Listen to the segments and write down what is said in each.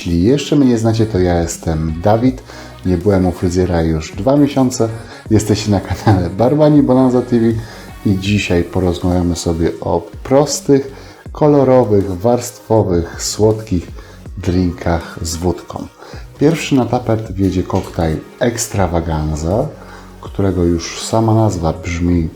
Jeśli jeszcze mnie nie znacie, to ja jestem Dawid. Nie byłem u fryzjera już dwa miesiące. Jesteście na kanale Barbani Bonanza TV i dzisiaj porozmawiamy sobie o prostych, kolorowych, warstwowych, słodkich drinkach z wódką. Pierwszy na tapet wjedzie koktajl Extravaganza, którego już sama nazwa brzmi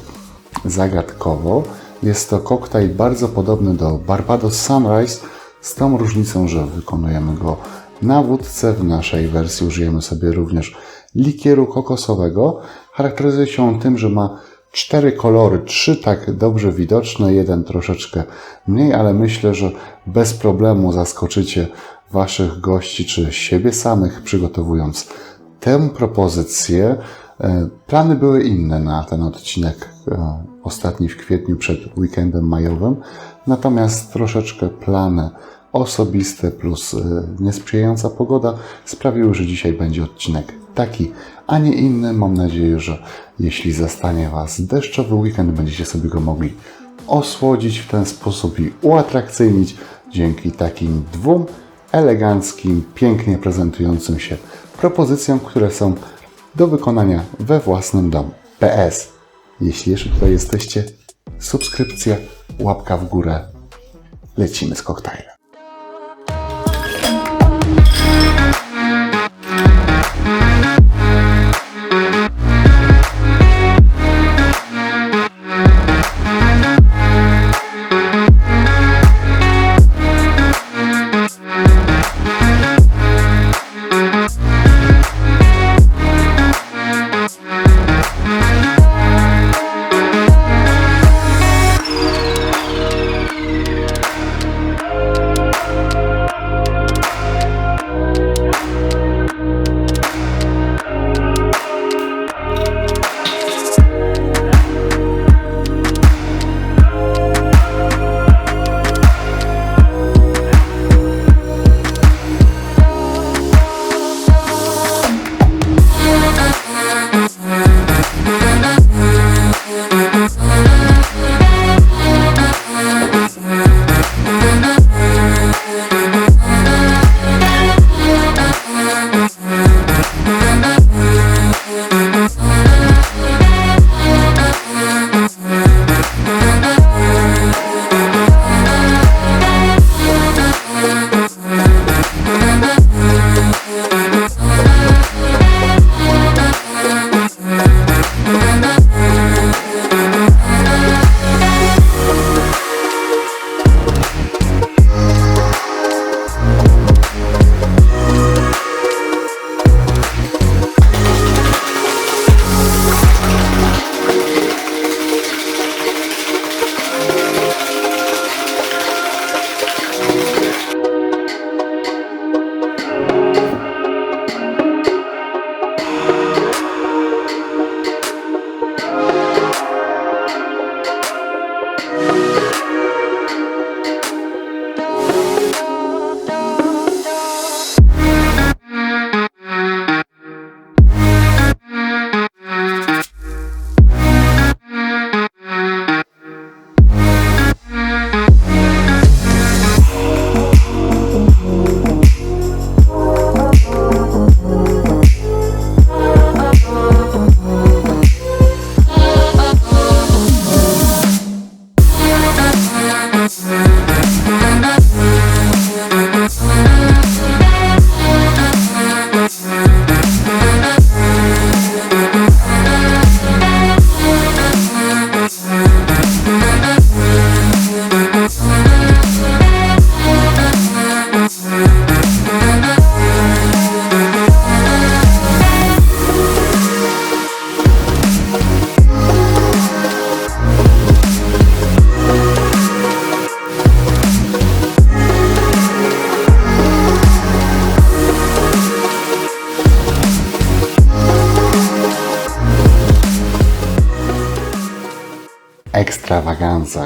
zagadkowo. Jest to koktajl bardzo podobny do Barbados Sunrise, z tą różnicą, że wykonujemy go na wódce. W naszej wersji użyjemy sobie również likieru kokosowego. Charakteryzuje się on tym, że ma cztery kolory, trzy tak dobrze widoczne, jeden troszeczkę mniej, ale myślę, że bez problemu zaskoczycie Waszych gości czy siebie samych, przygotowując tę propozycję. E, Plany były inne na ten odcinek, e, ostatni w kwietniu przed weekendem majowym, natomiast troszeczkę plany osobiste plus e, niesprzyjająca pogoda sprawiły, że dzisiaj będzie odcinek taki, a nie inny. Mam nadzieję, że jeśli zastanie Was deszczowy weekend, będziecie sobie go mogli osłodzić w ten sposób i uatrakcyjnić dzięki takim dwóm eleganckim, pięknie prezentującym się propozycjom, które są do wykonania we własnym domu. PS. Jeśli jeszcze tutaj jesteście, subskrypcja, łapka w górę. Lecimy z koktajlem.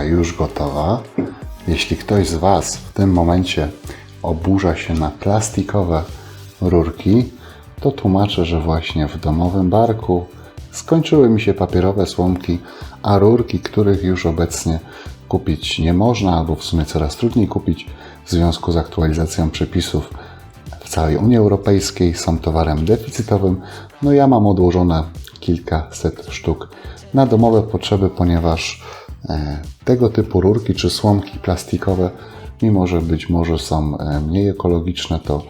Już gotowa. Jeśli ktoś z Was w tym momencie oburza się na plastikowe rurki, to tłumaczę, że właśnie w domowym barku skończyły mi się papierowe słomki, a rurki, których już obecnie kupić nie można, albo w sumie coraz trudniej kupić w związku z aktualizacją przepisów w całej Unii Europejskiej. Są towarem deficytowym. No ja mam odłożone kilkaset sztuk na domowe potrzeby, ponieważ tego typu rurki czy słomki plastikowe, mimo że być może są e, mniej ekologiczne, to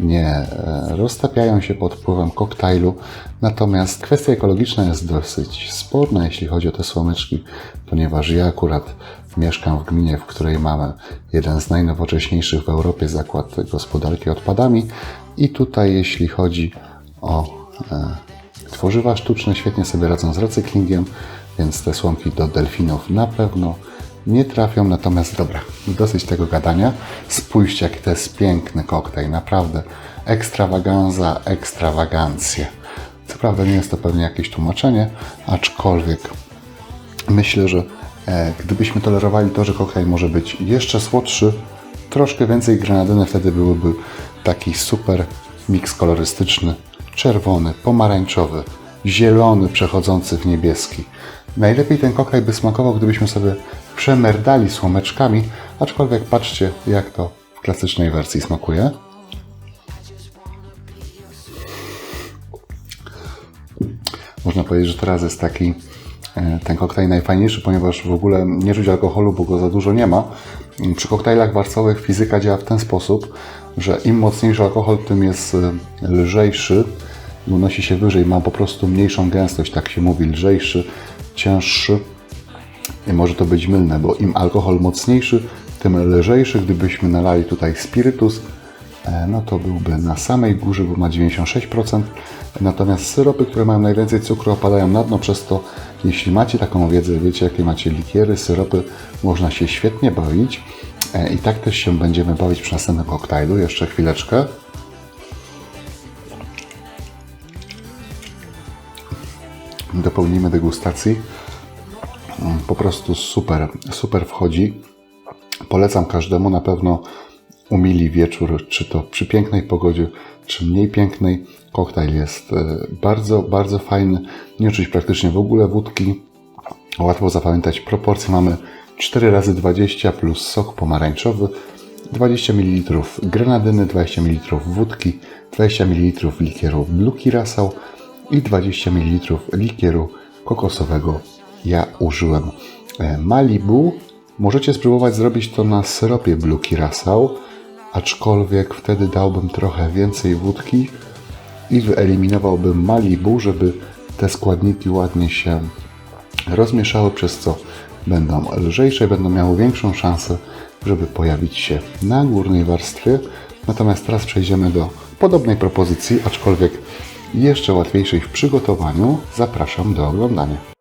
nie e, roztapiają się pod wpływem koktajlu. Natomiast kwestia ekologiczna jest dosyć sporna, jeśli chodzi o te słomyczki, ponieważ ja akurat mieszkam w gminie, w której mamy jeden z najnowocześniejszych w Europie zakład gospodarki odpadami i tutaj jeśli chodzi o e, tworzywa sztuczne, świetnie sobie radzą z recyklingiem, więc te słomki do delfinów na pewno nie trafią. Natomiast dobra, dosyć tego gadania. Spójrzcie, jaki to jest piękny koktajl. Naprawdę ekstrawaganza, ekstrawagancje. Co prawda nie jest to pewnie jakieś tłumaczenie, aczkolwiek myślę, że e, gdybyśmy tolerowali to, że koktajl może być jeszcze słodszy, troszkę więcej grenadyny, wtedy byłyby taki super miks kolorystyczny. Czerwony, pomarańczowy, zielony przechodzący w niebieski. Najlepiej ten koktajl by smakował, gdybyśmy sobie przemerdali słomeczkami, aczkolwiek patrzcie, jak to w klasycznej wersji smakuje. Można powiedzieć, że teraz jest taki e, ten koktajl najfajniejszy, ponieważ w ogóle nie czuć alkoholu, bo go za dużo nie ma. Przy koktajlach warcowych fizyka działa w ten sposób, że im mocniejszy alkohol, tym jest e, lżejszy unosi się wyżej. Ma po prostu mniejszą gęstość, tak się mówi, lżejszy, cięższy. I może to być mylne, bo im alkohol mocniejszy, tym lżejszy. Gdybyśmy nalali tutaj spirytus, e, no to byłby na samej górze, bo ma 96%. Natomiast syropy, które mają najwięcej cukru, opadają na dno, przez to jeśli macie taką wiedzę, wiecie jakie macie likiery, syropy, można się świetnie bawić. E, I tak też się będziemy bawić przy następnym koktajlu. Jeszcze chwileczkę. Dopełnimy degustacji. Mm, Po prostu super, super wchodzi. Polecam każdemu na pewno umili wieczór, czy to przy pięknej pogodzie, czy mniej pięknej. Koktajl jest e, bardzo, bardzo fajny. Nie czuć praktycznie w ogóle wódki. Łatwo zapamiętać proporcje. Mamy 4 razy 20 plus sok pomarańczowy, 20 ml grenadyny, 20 ml wódki, 20 ml likieru Blue Curacao i 20 ml likieru kokosowego. Ja użyłem e, Malibu. Możecie spróbować zrobić to na syropie Blue Curacao, aczkolwiek wtedy dałbym trochę więcej wódki i wyeliminowałbym Malibu, żeby te składniki ładnie się rozmieszały, przez co będą lżejsze, będą miały większą szansę, żeby pojawić się na górnej warstwie. Natomiast teraz przejdziemy do podobnej propozycji, aczkolwiek jeszcze łatwiejszej w przygotowaniu. Zapraszam do oglądania.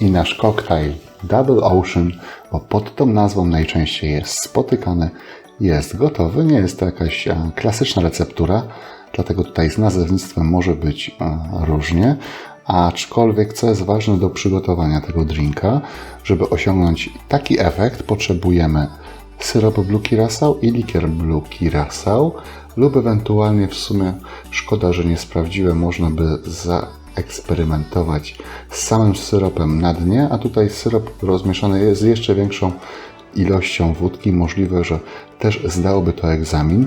I nasz koktajl Double Ocean, bo pod tą nazwą najczęściej jest spotykany, jest gotowy. Nie jest to jakaś e, klasyczna receptura, dlatego tutaj z nazewnictwem może być e, różnie. Aczkolwiek, co jest ważne do przygotowania tego drinka, żeby osiągnąć taki efekt, potrzebujemy syrop Blue Curacao i likier Blue Curacao lub ewentualnie w sumie szkoda, że nie sprawdziłem, można by zaeksperymentować z samym syropem na dnie, a tutaj syrop rozmieszany jest z jeszcze większą ilością wódki. Możliwe, że też zdałoby to egzamin.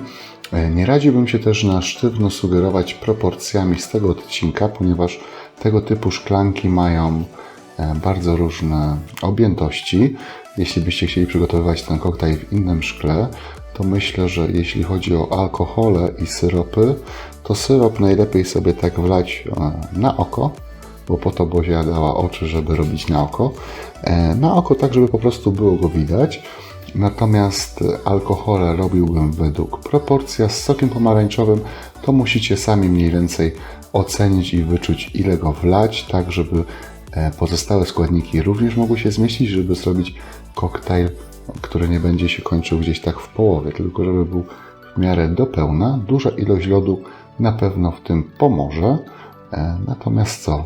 E, Nie radziłbym się też na sztywno sugerować proporcjami z tego odcinka, ponieważ tego typu szklanki mają e, bardzo różne objętości. Jeśli byście chcieli przygotowywać ten koktajl w innym szkle, to myślę, że jeśli chodzi o alkohole i syropy, to syrop najlepiej sobie tak wlać e, na oko, bo po to Bozia dała oczy, żeby robić na oko. E, Na oko tak, żeby po prostu było go widać. Natomiast alkohole robiłbym według proporcja z sokiem pomarańczowym, to musicie sami mniej więcej ocenić i wyczuć ile go wlać, tak żeby e, pozostałe składniki również mogły się zmieścić, żeby zrobić koktajl, który nie będzie się kończył gdzieś tak w połowie, tylko żeby był w miarę do pełna. Duża ilość lodu na pewno w tym pomoże. E, Natomiast co?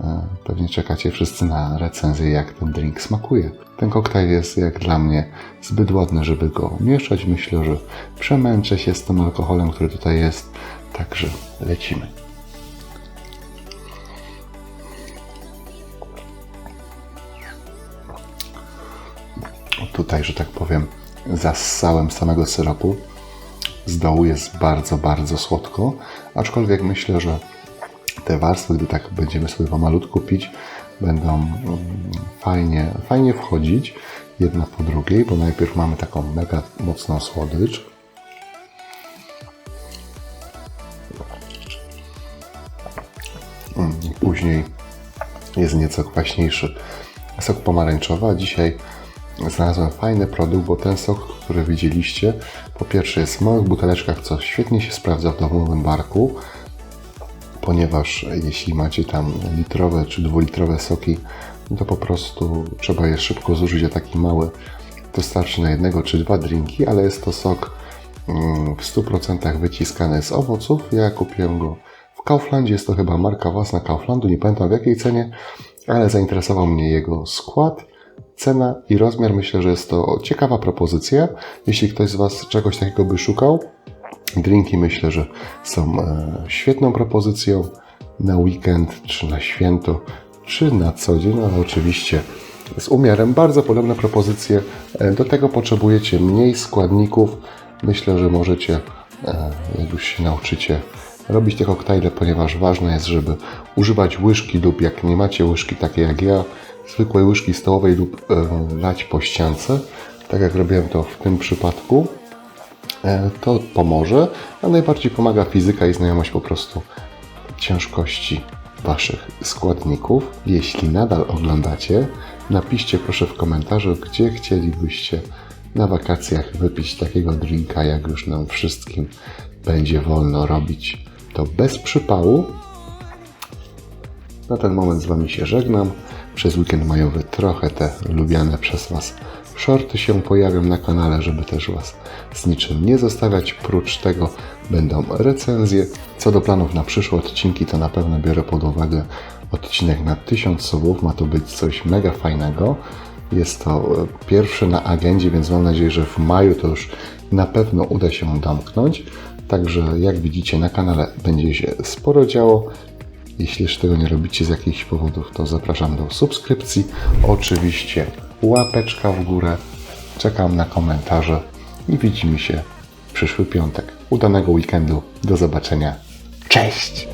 E, Pewnie czekacie wszyscy na recenzję, jak ten drink smakuje. Ten koktajl jest jak dla mnie zbyt ładny, żeby go mieszać. Myślę, że przemęczę się z tym alkoholem, który tutaj jest. Także lecimy. Tutaj, że tak powiem, zassałem samego syropu. Z dołu jest bardzo, bardzo słodko, aczkolwiek myślę, że te warstwy, gdy tak będziemy sobie pomalutku pić, będą mm, fajnie, fajnie wchodzić jedna po drugiej, bo najpierw mamy taką mega mocną słodycz. Mm, później jest nieco kwaśniejszy sok pomarańczowy, a dzisiaj znalazłem fajny produkt, bo ten sok, który widzieliście, po pierwsze jest w małych buteleczkach, co świetnie się sprawdza w domowym barku, ponieważ jeśli macie tam litrowe czy dwulitrowe soki, to po prostu trzeba je szybko zużyć, a taki mały to starczy na jednego czy dwa drinki, ale jest to sok mm, w 100% wyciskany z owoców. Ja kupiłem go w Kauflandzie, jest to chyba marka własna Kauflandu, nie pamiętam w jakiej cenie, ale zainteresował mnie jego skład, cena i rozmiar. Myślę, że jest to ciekawa propozycja. Jeśli ktoś z Was czegoś takiego by szukał, Drinki myślę, że są e, świetną propozycją na weekend, czy na święto, czy na co dzień, ale oczywiście z umiarem. Bardzo podobne propozycje. E, Do tego potrzebujecie mniej składników. Myślę, że możecie, e, jak już się nauczycie, robić te koktajle, ponieważ ważne jest, żeby używać łyżki lub jak nie macie łyżki takiej jak ja, zwykłej łyżki stołowej lub e, lać po ściance, tak jak robiłem to w tym przypadku e, to pomoże, a najbardziej pomaga fizyka i znajomość po prostu ciężkości Waszych składników. Jeśli nadal oglądacie, napiszcie proszę w komentarzu, gdzie chcielibyście na wakacjach wypić takiego drinka, jak już nam wszystkim będzie wolno robić to bez przypału. Na ten moment z Wami się żegnam. Przez weekend majowy trochę te lubiane przez Was shorty się pojawią na kanale, żeby też Was z niczym nie zostawiać. Prócz tego będą recenzje. Co do planów na przyszłe odcinki, to na pewno biorę pod uwagę odcinek na 1000 subów. Ma to być coś mega fajnego. Jest to e, pierwszy na agendzie, więc mam nadzieję, że w maju to już na pewno uda się domknąć. Także jak widzicie na kanale będzie się sporo działo. Jeśli jeszcze tego nie robicie z jakichś powodów, to zapraszam do subskrypcji. Oczywiście łapeczka w górę. Czekam na komentarze i widzimy się w przyszły piątek. Udanego weekendu. Do zobaczenia. Cześć!